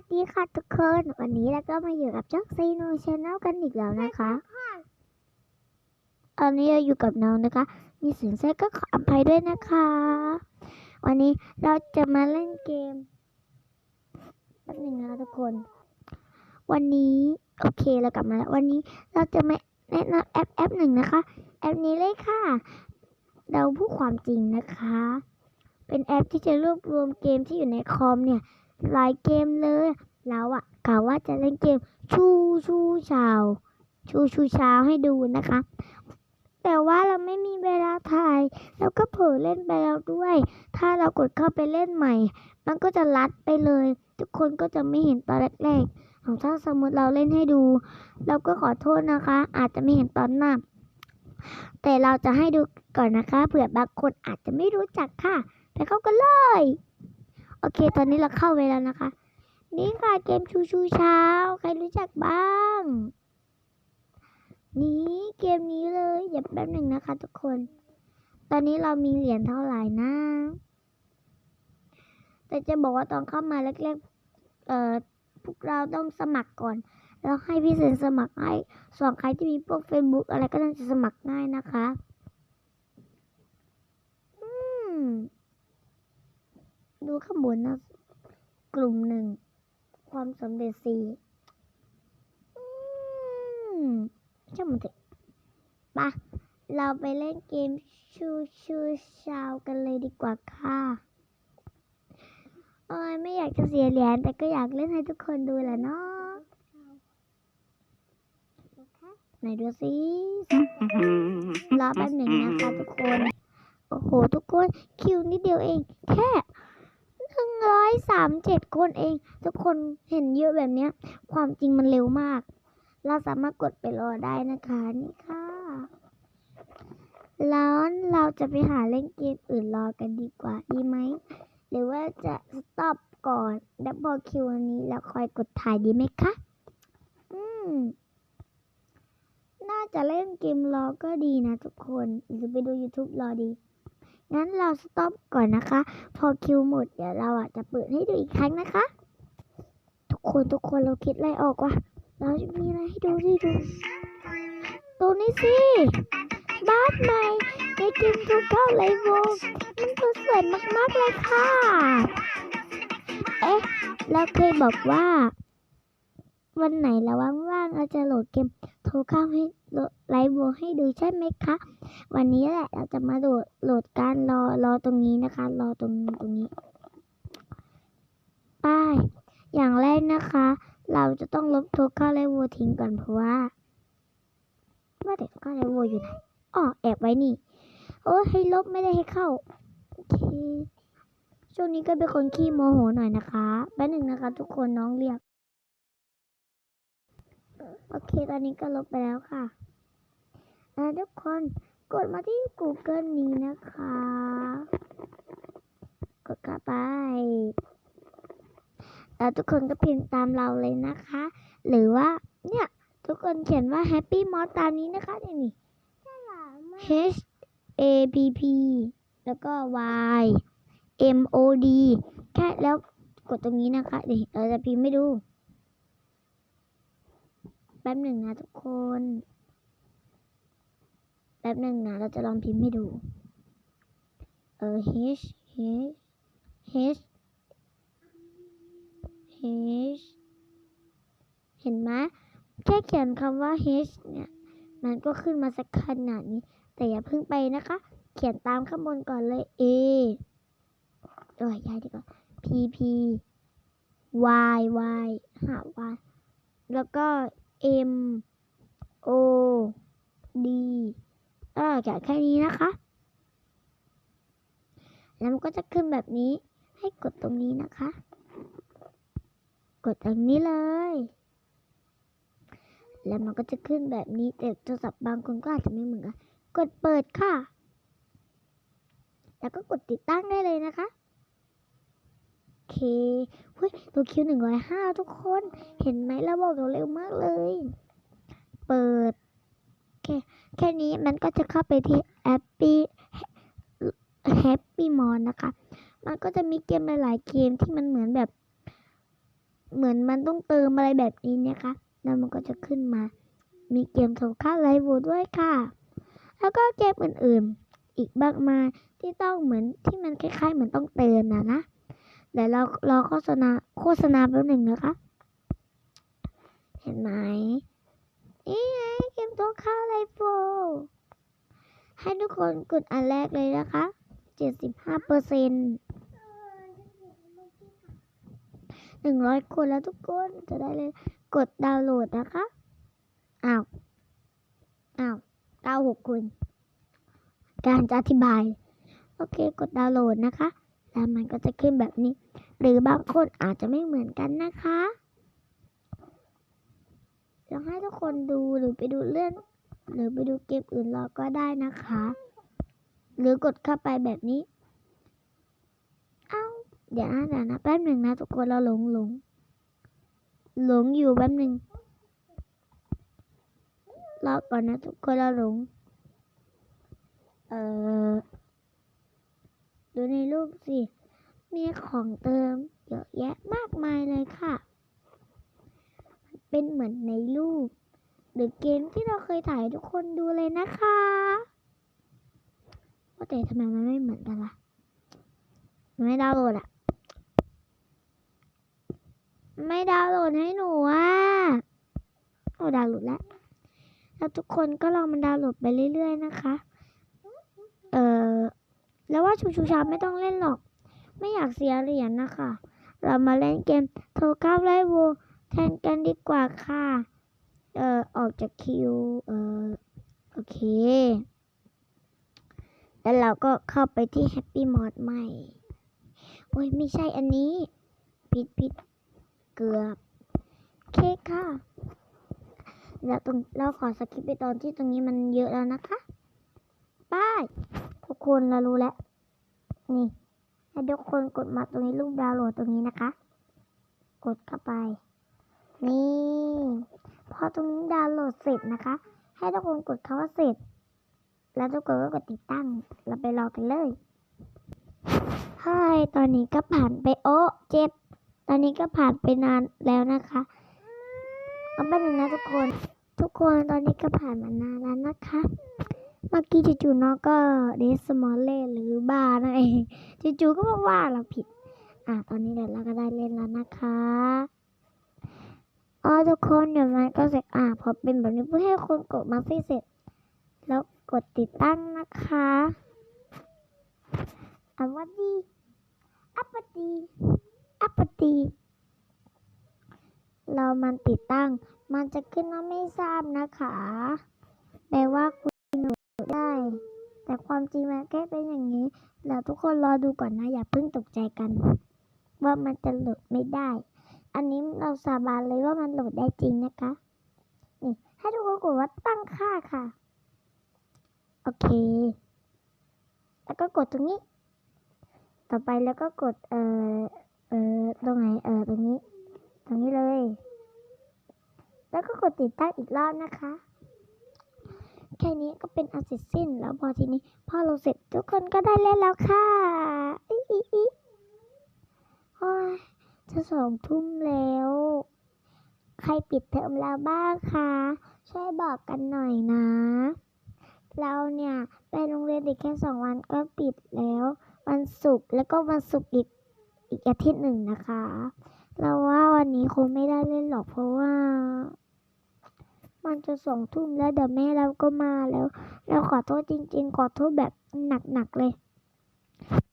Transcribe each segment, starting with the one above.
สดีค่ะทุกคน วันนี้เราก็มาอยู่กับช่องซีโนชาแนลกันอีกแล้วนะคะตอนนี้เราอยู่กับน้องนะคะ มีเสียงแทรกก็ขออภัยด้วยนะคะ วันนี้เราจะมาเล่นเกมแป๊บหนึงนะทุกคน วันนี้โอเคเรากลับมาแล้ว วันนี้เราจะมาแนะนำแอปแอปหนึ่งนะคะ แอปนี้เลยค่ะ เราพูดความจริงนะคะ เป็นแอปที่จะรวบรวมเกมที่อยู่ในคอมเนี่ย หลายเกมเลยเราอะกะว่าจะเล่นเกมชูชูชาวชูชูชาวให้ดูนะคะ แต่ว่าเราไม่มีเวลาถ่าย แล้วก็เผลอเล่นไปแล้วด้วย ถ้าเรากดเข้าไปเล่นใหม่ มันก็จะลัดไปเลย ทุกคนก็จะไม่เห็นตอนแรกๆของถ้าสมมติเราเล่นให้ดู เราก็ขอโทษนะคะ อาจจะไม่เห็นตอนหน้าแต่เราจะให้ดูก่อนนะคะเผื่อบางคนอาจจะไม่รู้จักค่ะ ไปเข้ากันเลย โอเค ตอนนี้เราเข้าไปแล้วนะคะ นี่ค่ะเกมชูชูเช้า ใครรู้จักบ้าง นี่เกมนี้เลยอย่าแป๊บหนึ่งนะคะทุกคน ตอนนี้เรามีเหรียญเท่าไหร่นะ แต่จะบอกว่าตอนเข้ามาแรกๆเอ่อพวกเราต้องสมัครก่อน แล้วให้พี่เซนสมัครให้ส่วนใครที่มีพวก Facebook อะไรก็น่าจะสมัครง่ายนะคะ อืม ดูข้างบนนะ กลุ่มหนึ่ง ความสำเร็จสี่อืมช่างมันเถอะปะเราไปเล่นเกมชูชูชาวกันเลยดีกว่าค่ะโอ้ยไม่อยากจะเสียเหรียญแต่ก็อยากเล่นให้ทุกคนดูแหละเนาะไหนดูสิรอแป๊บหนึ่งนะคะทุกคน โอ้โห ทุกคนคิวนิดเดียวเอง แค่ สามเจ็ดคนเอง ทุกคนเห็นเยอะแบบเนี้ย ความจริงมันเร็วมาก เราสามารถกดไปรอได้นะคะนี่ค่ะ แล้วเราจะไปหาเล่นเกมอื่นรอกันดีกว่าดีไหม หรือว่าจะสต็อปก่อนแล้วพอคิวอันนี้แล้วคอยกดถ่ายดีไหมคะ อืม น่าจะเล่นเกมรอก็ดีนะทุกคน หรือไปดู YouTube รอดี งั้นเราสต็อปก่อนนะคะ พอคิวหมดเดี๋ยวเราอะจะเปิดให้ดูอีกครั้งนะคะ ทุกคนทุกคนเราคิดอะไรออกวะเราจะมีอะไรให้ดูที่ดูตัวนี้สิบ้านใหม่ในเกมทูเก้าไลโวมันก็สวยมากๆเลยค่ะ เอ๊ะ เราเคยบอกว่า วันไหนเราว่างๆเราจะโหลดเกมโทรข้าให้ไลฟ์โวให้ดูใช่ไหมคะ วันนี้แหละเราจะมาโหลดโหลดการรอรอตรงนี้นะคะ รอตรงตรงนี้ ป้าย อย่างแรกนะคะ เราจะต้องลบโทรข้าไลฟ์โวทิ้งก่อนเพราะว่าว่าแต่โทรข้าไลฟ์โวอยู่ไหนอ๋อแอบไว้นี่โอ้ให้ลบไม่ได้ให้เข้าโอเคช่วงนี้ก็เป็นคนขี้โมโหหน่อยนะคะแป๊บหนึ่งนะคะ ทุกคนน้องเรียก โอเค ตอนนี้ก็ลบไปแล้วค่ะอ่าทุกคนกดมาที่ Google นี้นะคะ กดเข้าไปแล้วทุกคนก็พิมพ์ตามเราเลยนะคะ หรือว่าเนี่ย ทุกคนเขียนว่า Happy Mod ตามนี้นะคะนี่นี่ H A P P แล้วก็ Y M O D แค่แล้วกดตรงนี้นะคะเดี๋ยวเราจะพิมพ์ไม่ดู ป๊บหนึ่งนะทุกคน แป๊บหนึ่งนะ เราจะลองพิมพ์ให้ดู เออ H H H H เห็นไหมแค่เขียนคำว่า H เนี่ย มันก็ขึ้นมาสักขนาดนี้ แต่อย่าเพิ่งไปนะคะ เขียนตามข้างบนก่อนเลย A เออย้ายดีกว่า P P Y Y หา Y แล้วก็ M O D เออแกแค่นี้นะคะ แล้วมันก็จะขึ้นแบบนี้ ให้กดตรงนี้นะคะ กดตรงนี้เลย แล้วมันก็จะขึ้นแบบนี้ แต่โทรศัพท์บางคนก็อาจจะไม่เหมือนกัน กดเปิดค่ะ แล้วก็กดติดตั้งได้เลยนะคะ เคเฮ้ยตัวคิวหนึ่งร้อยห้าทุกคน เห็นไหมเราบอกเราเร็วมากเลย เปิด แค่แค่นี้มันก็จะเข้าไปที่แอปปี้แฮปปี้มอนนะคะ มันก็จะมีเกมหลาย ๆ เกมที่มันเหมือนแบบ เหมือนมันต้องเติมอะไรแบบนี้นะคะ แล้วมันก็จะขึ้นมา มีเกมโทค่าไลฟ์โวด้วยค่ะ แล้วก็เกมอื่น ๆ อีกมากมายที่ต้องเหมือนที่มันคล้าย ๆ เหมือนต้องเติมนะนะ เดี๋ยวเรารอโฆษณาโฆษณาแป๊บหนึ่งนะคะ เห็นไหมนี่ไงเกมโทค่าไลฟ์โวให้ทุกคนกดอันแรกเลยนะคะ75เปอร์เซ็นต์หนึ่งร้อยคนแล้วทุกคนจะได้เลยกดดาวน์โหลดนะคะอ้าวอ้าวเก้าหกคนการจะอธิบาย โอเค กดดาวน์โหลดนะคะ แล้วมันก็จะขึ้นแบบนี้ หรือบางคนอาจจะไม่เหมือนกันนะคะลองให้ทุกคนดูหรือไปดูเรื่องหรือไปดูเกมอื่นรอก็ได้นะคะ หรือกดเข้าไปแบบนี้ เอ้า เดี๋ยวนะเดี๋ยวนะแป๊บหนึ่งนะทุกคนเราหลงหลงหลงอยู่แป๊บหนึ่งรอก่อนนะทุกคนเราหลง เอ่อ ดูในรูปสิ มีของเติมเยอะแยะมากมายเลยค่ะ เป็นเหมือนในรูป หรือเกมที่เราเคยถ่ายทุกคนดูเลยนะคะว่าแต่ทำไมมันไม่เหมือนกันล่ะ ไม่ดาวน์โหลดอะไม่ดาวน์โหลดให้หนูอะโอ้ดาวน์โหลดแล้วแล้วทุกคนก็ลองมันดาวน์โหลดไปเรื่อยๆนะคะ แล้วว่าชูชูชาไม่ต้องเล่นหรอก ไม่อยากเสียเหรียญนะคะ เรามาเล่นเกมโทรก้าวไลโวแทนกันดีกว่าค่ะ เออออกจากคิว เออโอเค แล้วเราก็เข้าไปที่ Happy Mod ใหม่ โอ้ย ไม่ใช่อันนี้ผิดผิดเกือบโอเคค่ะ แล้วตรงเราขอสกิปไปตอนที่ตรงนี้มันเยอะแล้วนะคะไป้าย ทุกคนเรารู้แล้ว นี่ให้ทุกคนกดมาตรงนี้รูปดาวน์โหลดตรงนี้นะคะ กดเข้าไป นี่ พอตรงนี้ดาวน์โหลดเสร็จนะคะ ให้ทุกคนกดคำว่าเสร็จ แล้วทุกคนก็กดติดตั้ง เราไปรอกันเลยใช่ตอนนี้ก็ผ่านไปโอ้เจ็บ ตอนนี้ก็ผ่านไปนานแล้วนะคะเอาไปหนึ่งนะทุกคน ทุกคนตอนนี้ก็ผ่านมานานแล้วนะคะ เมื่อกี้จู่ๆน้องก็เดสมอลเล่หรือบ้านั่นเองจู่ๆก็บอกว่าเราผิด อะตอนนี้เดี๋ยวเราก็ได้เล่นแล้วนะคะอ๋อทุกคนเดี๋ยวมันก็เสร็จอะพอเป็นแบบนี้เพื่อให้คนกดมาสิเสร็จ แล้วกดติดตั้งนะคะอะวัดดีอัปตีอัปตีเรามันติดตั้ง มันจะขึ้นว่าไม่ทราบนะคะแปลว่าคุณ ได้ แต่ความจริงมันแค่เป็นอย่างนี้แล้วทุกคนรอดูก่อนนะ อย่าเพิ่งตกใจกัน ว่ามันจะหลุดไม่ได้ อันนี้เราสาบานเลยว่ามันหลุดได้จริงนะคะนี่ให้ทุกคนกดว่าตั้งค่าค่ะ โอเค แล้วก็กดตรงนี้ ต่อไปแล้วก็กดเอ่อเอ่อตรงไหนเอ่อตรงนี้ ตรงนี้เลย แล้วก็กดติดตั้งอีกรอบนะคะ แค่นี้ก็เป็นอันเสร็จสิ้นแล้วพอทีนี้พอเราเสร็จทุกคนก็ได้เล่นแล้วค่ะอีอีอีโอ้ยจะสองทุ่มแล้ว ใครปิดเทอมแล้วบ้างคะ ช่วยบอกกันหน่อยนะ เราเนี่ยไปโรงเรียนเด็กแค่สองวันก็ปิดแล้ว วันศุกร์แล้วก็วันศุกร์อีกอีกอาทิตย์หนึ่งนะคะ เราว่าวันนี้คงไม่ได้เล่นหรอกเพราะว่า มันจะสองทุ่มแล้วเดี๋ยวแม่เราก็มาแล้ว เราขอโทษจริง ๆ ขอโทษแบบหนักๆเลย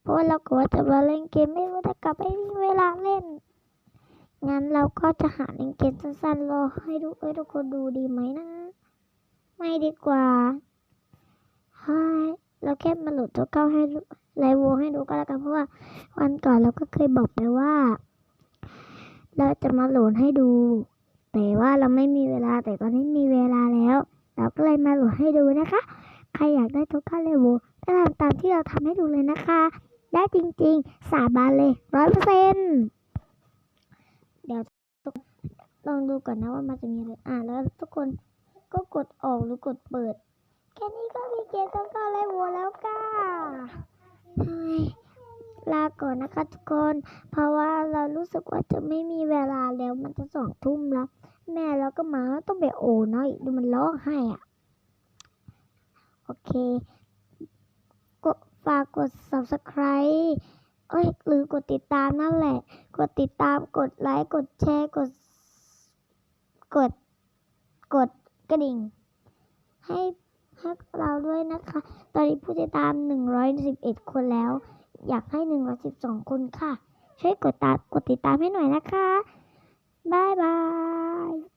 เพราะว่าเรากลัวจะมาเล่นเกมไม่รู้จะกลับไม่มีเวลาเล่น งั้นเราก็จะหาเล่นเกมสั้นๆรอให้ดูเอ้ยทุกคนดูดีไหมนะ ไม่ดีกว่าฮ้ยเราแค่มาหลุดตัวเก้าให้ไลฟ์วงให้ดูก็แล้วกันเพราะว่าวันก่อนเราก็เคยบอกไปว่า เราจะมาโหลดให้ดู แต่ว่าเราไม่มีเวลาแต่ตอนนี้มีเวลาแล้ว เราก็เลยมาโหลดให้ดูนะคะ ใครอยากได้ทุกข้าเลโวลก็ทำตามที่เราทำให้ดูเลยนะคะ ได้จริงๆ สาบานเลยร้อยเปอร์เซ็นเดี๋ยวลองดูก่อนนะว่ามันจะมีอะไร อ่าแล้วทุกคนก็กดออกหรือกดเปิด แค่นี้ก็มีเกมต้องเข้าเลโวลแล้วค่ะ ลาก่อนนะคะทุกคน เพราะว่าเรารู้สึกว่าจะไม่มีเวลาแล้วมันจะสองทุ่มแล้ว แม่เราก็มาต้องไปโอเนาะดูมันร้องไห้อะ โอเคกดฝากกด subscribe เอ้ยหรือกดติดตามนั่นแหละ กดติดตามกดไลค์กดแชร์กด กดกดกระดิ่ง ให้ให้เราด้วยนะคะ ตอนนี้ผู้ติดตาม 111 คนแล้ว อยากให้ 112 คนค่ะ ช่วยกดตามกดติดตามให้หน่อยนะคะ บ๊ายบาย